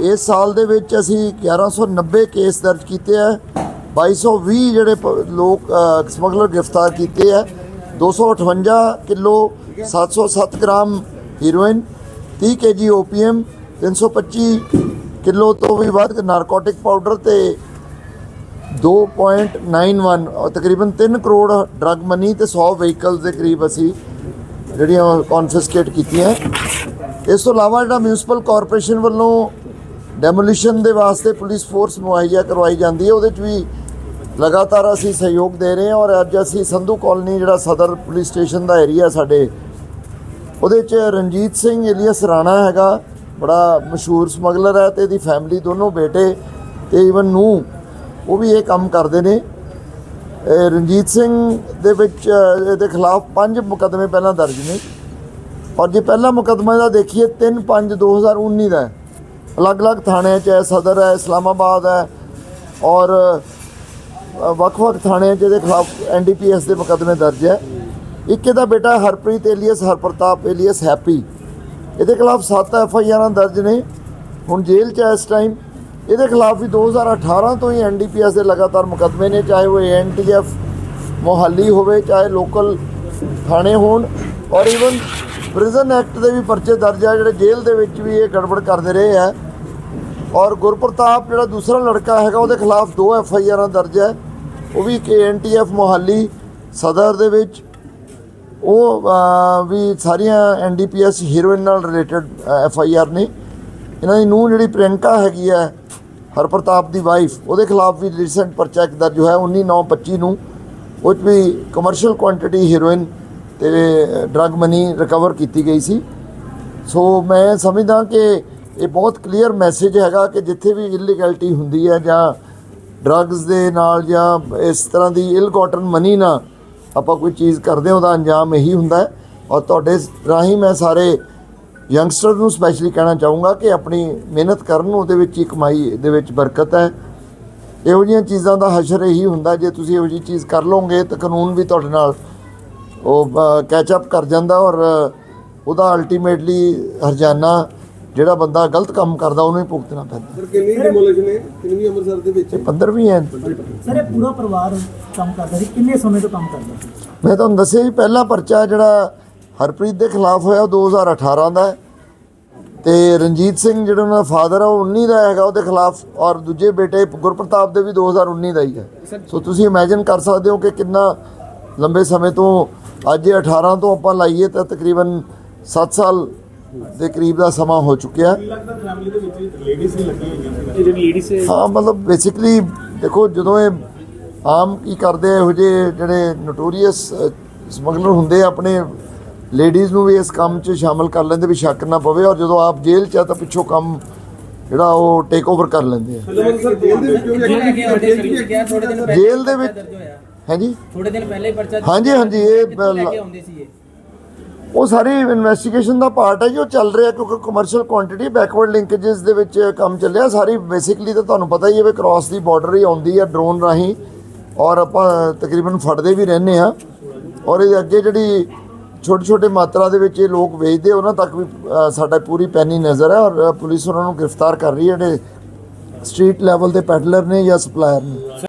ਇਸ ਸਾਲ ਦੇ ਵਿੱਚ ਅਸੀਂ 1190 ਕੇਸ ਦਰਜ ਕੀਤੇ ਆ 2220 ਜਿਹੜੇ ਪ- ਲੋਕ ਸਮਗਲਰ ਗ੍ਰਿਫਤਾਰ ਕੀਤੇ ਆ 258 kilo 707 gram heroin 30 KG opium 325 kilo ਤੋਂ ਵੀ ਵੱਧ ਨਾਰਕੋਟਿਕ ਪਾਊਡਰ ਤੇ 2.91 ਔਰ ਤਕਰੀਬਨ 3 ਕਰੋੜ ਡਰੱਗ ਮਨੀ ਤੇ 100 ਵਹੀਕਲਸ ਦੇ ਕਰੀਬ ਅਸੀਂ ਜਿਹੜੀਆਂ ਕਨਫਿਸਕੇਟ ਕੀਤੀਆਂ। ਇਸ ਤੋਂ ਇਲਾਵਾ ਜਿਹੜਾ ਮਿਊਨਿਸਪਲ ਕਾਰਪੋਰੇਸ਼ਨ ਵੱਲੋਂ ਡੈਮੋਲੀਸ਼ਨ ਦੇ ਵਾਸਤੇ ਪੁਲਿਸ ਫੋਰਸ ਮੁਹੱਈਆ ਕਰਵਾਈ ਜਾਂਦੀ ਹੈ। ਉਹਦੇ 'ਚ ਵੀ ਲਗਾਤਾਰ ਅਸੀਂ ਸਹਿਯੋਗ ਦੇ ਰਹੇ ਹਾਂ ਔਰ ਅੱਜ ਅਸੀਂ ਸੰਧੂ ਕਾਲਨੀ ਜਿਹੜਾ ਸਦਰ ਪੁਲਿਸ ਸਟੇਸ਼ਨ ਦਾ ਏਰੀਆ ਸਾਡੇ, ਉਹਦੇ 'ਚ ਰਣਜੀਤ ਸਿੰਘ ਇਲੀਅਸ ਰਾਣਾ ਹੈਗਾ, ਬੜਾ ਮਸ਼ਹੂਰ ਸਮਗਲਰ ਹੈ ਤੇ ਇਹਦੀ ਫੈਮਿਲੀ ਦੋਨੋਂ ਬੇਟੇ ਤੇ ਇਵਨ ਨੂੰ ਉਹ ਵੀ ਇਹ ਕੰਮ ਕਰਦੇ ਨੇ। ਰਣਜੀਤ ਸਿੰਘ ਦੇ ਵਿੱਚ ਇਹਦੇ ਖਿਲਾਫ ਪੰਜ ਮੁਕੱਦਮੇ ਪਹਿਲਾਂ ਦਰਜ ਨੇ। ਔਰ ਜੇ ਪਹਿਲਾ ਮੁਕੱਦਮਾ ਦਾ ਦੇਖੀਏ 3 5 2019 ਦਾ ਅਲੱਗ-ਅਲੱਗ ਥਾਣਿਆਂ 'ਚ ਹੈ, ਸਦਰ ਹੈ, ਇਸਲਾਮਾਬਾਦ ਹੈ ਔਰ ਵੱਖ-ਵੱਖ ਥਾਣਿਆਂ 'ਚ ਇਹਦੇ ਖਿਲਾਫ ਐਨਡੀਪੀਐਸ ਦੇ ਮੁਕੱਦਮੇ ਦਰਜ ਹੈ। ਇੱਕ ਇਹਦਾ ਬੇਟਾ Harpreet alias, Harpartap alias, Happy. ਇਹਦੇ ਖਿਲਾਫ 7 ਐਫ ਆਈ ਆਰਾਂ ਦਰਜ ਨੇ। ਹੁਣ ਜੇਲ੍ਹ 'ਚ ਹੈ ਇਸ ਟਾਈਮ। ਇਹਦੇ ਖਿਲਾਫ ਵੀ 2018 ਤੋਂ ਹੀ ਐਨਡੀਪੀਐਸ ਦੇ ਲਗਾਤਾਰ ਮੁਕੱਦਮੇ ਨੇ, ਚਾਹੇ ਉਹ ਐਨਟੀਐਫ ਮੋਹਾਲੀ ਹੋਵੇ, ਚਾਹੇ ਲੋਕਲ ਥਾਣੇ ਹੋਣ ਔਰ ਇਵਨ ਪ੍ਰਿਜ਼ਨ ਐਕਟ ਦੇ ਵੀ ਪਰਚੇ ਦਰਜ ਆ, ਜਿਹੜੇ ਜੇਲ੍ਹ ਦੇ ਵਿੱਚ ਵੀ ਇਹ ਗੜਬੜ ਕਰਦੇ ਰਹੇ ਆ। ਔਰ ਗੁਰਪ੍ਰਤਾਪ ਜਿਹੜਾ ਦੂਸਰਾ ਲੜਕਾ ਹੈਗਾ, ਉਹਦੇ ਖਿਲਾਫ ਦੋ ਐਫ ਆਈ ਆਰਾਂ ਦਰਜ ਹੈ। ਉਹ ਵੀ ਕੇ ਐਨਟੀਐਫ ਮੋਹਾਲੀ ਸਦਰ ਦੇ ਵਿੱਚ। ਉਹ ਵੀ ਸਾਰੀਆਂ ਐਨਡੀਪੀਐਸ ਹੀਰੋਇਨ ਨਾਲ ਰਿਲੇਟਡ ਐਫ ਆਈ ਆਰ ਨੇ। ਇਹਨਾਂ ਦੀ ਨੂੰਹ ਜਿਹੜੀ ਪ੍ਰਿਯੰਕਾ ਹੈਗੀ ਹੈ, ਹਰਪ੍ਰਤਾਪ ਦੀ ਵਾਈਫ ਉਹਦੇ ਖਿਲਾਫ ਵੀ ਰੀਸੈਂਟ ਪਰਚਾ ਇੱਕ ਦਰਜ ਹੋਇਆ 19/9/25 ਨੂੰ ਉਹ 'ਚ ਵੀ ਕਮਰਸ਼ੀਅਲ ਕੁਆਂਟੀਟੀ ਹੀਰੋਇਨ ਤੇ ਡਰੱਗ ਮਨੀ ਰਿਕਵਰ ਕੀਤੀ ਗਈ ਸੀ। ਸੋ ਮੈਂ ਸਮਝਦਾ ਕਿ ਇਹ ਬਹੁਤ ਕਲੀਅਰ ਮੈਸੇਜ ਹੈਗਾ ਕਿ ਜਿੱਥੇ ਵੀ ਇਲੀਗੈਲਿਟੀ ਹੁੰਦੀ ਹੈ ਜਾਂ ਡਰੱਗਸ ਦੇ ਨਾਲ ਜਾਂ ਇਸ ਤਰ੍ਹਾਂ ਦੀ ਇਲ ਗੋਟਨ ਮਨੀ ਨਾਲ ਆਪਾਂ ਕੋਈ ਚੀਜ਼ ਕਰਦੇ ਹਾਂ, ਉਹਦਾ ਅੰਜਾਮ ਇਹੀ ਹੁੰਦਾ ਹੈ। ਔਰ ਤੁਹਾਡੇ ਰਾਹੀਂ ਮੈਂ ਸਾਰੇ ਯੰਗਸਟਰ ਨੂੰ ਸਪੈਸ਼ਲੀ ਕਹਿਣਾ ਚਾਹੂੰਗਾ ਕਿ ਆਪਣੀ ਮਿਹਨਤ ਕਰਨ ਉਹਦੇ ਵਿੱਚ ਹੀ ਕਮਾਈ ਦੇ ਵਿੱਚ ਬਰਕਤ ਹੈ। ਇਹੋ ਜਿਹੀਆਂ ਚੀਜ਼ਾਂ ਦਾ ਹਸ਼ਰ ਇਹੀ ਹੁੰਦਾ, ਜੇ ਤੁਸੀਂ ਇਹੋ ਜਿਹੀ ਚੀਜ਼ ਕਰ ਲਓਗੇ ਤਾਂ ਕਾਨੂੰਨ ਵੀ ਤੁਹਾਡੇ ਨਾਲ ਉਹ ਕੈਚ ਅਪ ਕਰ ਜਾਂਦਾ ਔਰ ਉਹਦਾ ਅਲਟੀਮੇਟਲੀ ਹਰਜਾਨਾ ਜਿਹੜਾ ਬੰਦਾ ਗਲਤ ਕੰਮ ਕਰਦਾ ਉਹਨੂੰ ਹੀ ਭੁਗਤਣਾ ਪੈਂਦਾ। ਸਰ ਕਿੰਨੀ ਡਿਮੋਲੀਸ਼ਨ ਹੈ ਕਿੰਨੀ ਅੰਮ੍ਰਿਤਸਰ ਦੇ ਵਿੱਚ? 15 ਵੀ ਹੈ। ਸਰ ਇਹ ਪੂਰਾ ਪਰਿਵਾਰ ਕੰਮ ਕਰਦਾ ਸੀ। ਕਿੰਨੇ ਸਮੇਂ ਤੋਂ ਕੰਮ ਕਰਦਾ ਸੀ? ਮੈਂ ਤੁਹਾਨੂੰ ਦੱਸਿਆ ਜੀ ਪਹਿਲਾ ਪਰਚਾ ਜਿਹੜਾ ਹਰਪ੍ਰੀਤ ਦੇ ਖਿਲਾਫ ਹੋਇਆ ਉਹ 2018 ਦਾ ਹੈ। ਤੇ ਰਣਜੀਤ ਸਿੰਘ ਜਿਹੜਾ ਉਹਨਾਂ ਦਾ ਫਾਦਰ ਆ ਉਹ 19 ਦਾ ਹੈਗਾ ਉਹਦੇ ਖਿਲਾਫ ਔਰ ਦੂਜੇ ਬੇਟੇ ਗੁਰਪ੍ਰਤਾਪ ਦੇ ਵੀ 2019 ਦਾ ਹੀ ਹੈ। ਸੋ ਤੁਸੀਂ ਇਮੇਜਿਨ ਕਰ ਸਕਦੇ ਹੋ ਕਿ ਕਿੰਨਾ ਲੰਬੇ ਸਮੇਂ ਤੋਂ ਅੱਜ ਇਹ 18 ਤੋਂ ਆਪਾਂ ਲਾਈਏ ਤਾਂ ਤਕਰੀਬਨ 7 ਸਾਲ ਦੇ ਕਰੀਬ ਦਾ ਸਮਾਂ ਹੋ ਚੁੱਕਿਆ। ਲੱਗਦਾ ਫੈਮਿਲੀ ਦੇ ਵਿੱਚ ਲੇਡੀਜ਼ ਵੀ ਲੱਗੀਆਂ ਹੋਈਆਂ ਸੀ ਇਹ ਜਿਹੜੀ ਲੇਡੀਜ਼ ਹਾਂ। ਮਤਲਬ ਬੇਸਿਕਲੀ ਦੇਖੋ ਜਦੋਂ ਇਹ ਆਮ ਕੀ ਕਰਦੇ ਇਹੋ ਜਿਹੇ ਜਿਹੜੇ ਨੋਟੋਰੀਅਸ ਸਮਗਲਰ ਹੁੰਦੇ ਆ ਆਪਣੇ ਲੇਡੀਜ਼ ਨੂੰ ਵੀ ਇਸ ਕੰਮ 'ਚ ਸ਼ਾਮਲ ਕਰ ਲੈਂਦੇ ਵੀ ਸ਼ੱਕ ਨਾ ਪਵੇ ਔਰ ਜਦੋਂ ਆਪ ਜੇਲ੍ਹ 'ਚ ਆ ਤਾਂ ਪਿੱਛੋਂ ਕੰਮ ਜਿਹੜਾ ਉਹ ਟੇਕ ਓਵਰ ਕਰ ਲੈਂਦੇ ਆ। ਜੇਲ੍ਹ ਦੇ ਵਿੱਚੋਂ ਹਾਂਜੀ। ਥੋੜੇ ਦਿਨ ਪਹਿਲੇ ਹੀ ਪਰਚਾ ਹਾਂਜੀ, ਹਾਂਜੀ, ਇਹ ਲੈ ਕੇ ਆਉਂਦੇ ਸੀ ਇਹ? ਉਹ ਸਾਰੀ ਇਨਵੈਸਟੀਗੇਸ਼ਨ ਦਾ ਪਾਰਟ ਹੈ ਜੀ, ਉਹ ਚੱਲ ਰਿਹਾ ਕਿਉਂਕਿ ਕਮਰਸ਼ੀਅਲ ਕੁਆਂਟੀਟੀ ਬੈਕਵਰਡ ਲਿੰਕੇजेस ਦੇ ਵਿੱਚ ਕੰਮ ਚੱਲਿਆ ਸਾਰੀ ਬੇਸਿਕਲੀ ਤਾਂ ਤੁਹਾਨੂੰ ਪਤਾ ਹੀ ਹੈ ਵੀ ਕ੍ਰਾਸ ਦੀ ਬਾਰਡਰ ਹੀ ਆਉਂਦੀ ਹੈ ਡਰੋਨ ਰਾਹੀਂ ਔਰ ਆਪਾਂ ਤਕਰੀਬਨ ਫੜਦੇ ਵੀ ਰਹਿੰਦੇ ਆ ਔਰ ਇਹਦੇ ਅੱਗੇ ਜਿਹੜੀ ਛੋਟੇ ਛੋਟੇ ਮਾਤਰਾ ਦੇ ਵਿੱਚ ਇਹ ਲੋਕ ਵੇਚਦੇ ਉਹਨਾਂ ਤੱਕ ਵੀ ਸਾਡਾ ਪੂਰੀ ਪੈਨੀ ਨਜ਼ਰ ਹੈ ਔਰ ਪੁਲਿਸ ਉਹਨਾਂ ਨੂੰ ਗ੍ਰਿਫਤਾਰ ਕਰ ਰਹੀ ਹੈ ਜਿਹੜੇ ਸਟਰੀਟ ਲੈਵਲ ਦੇ ਪੈਡਲਰ ਨੇ ਜਾਂ ਸਪਲਾਇਰ ਨੇ।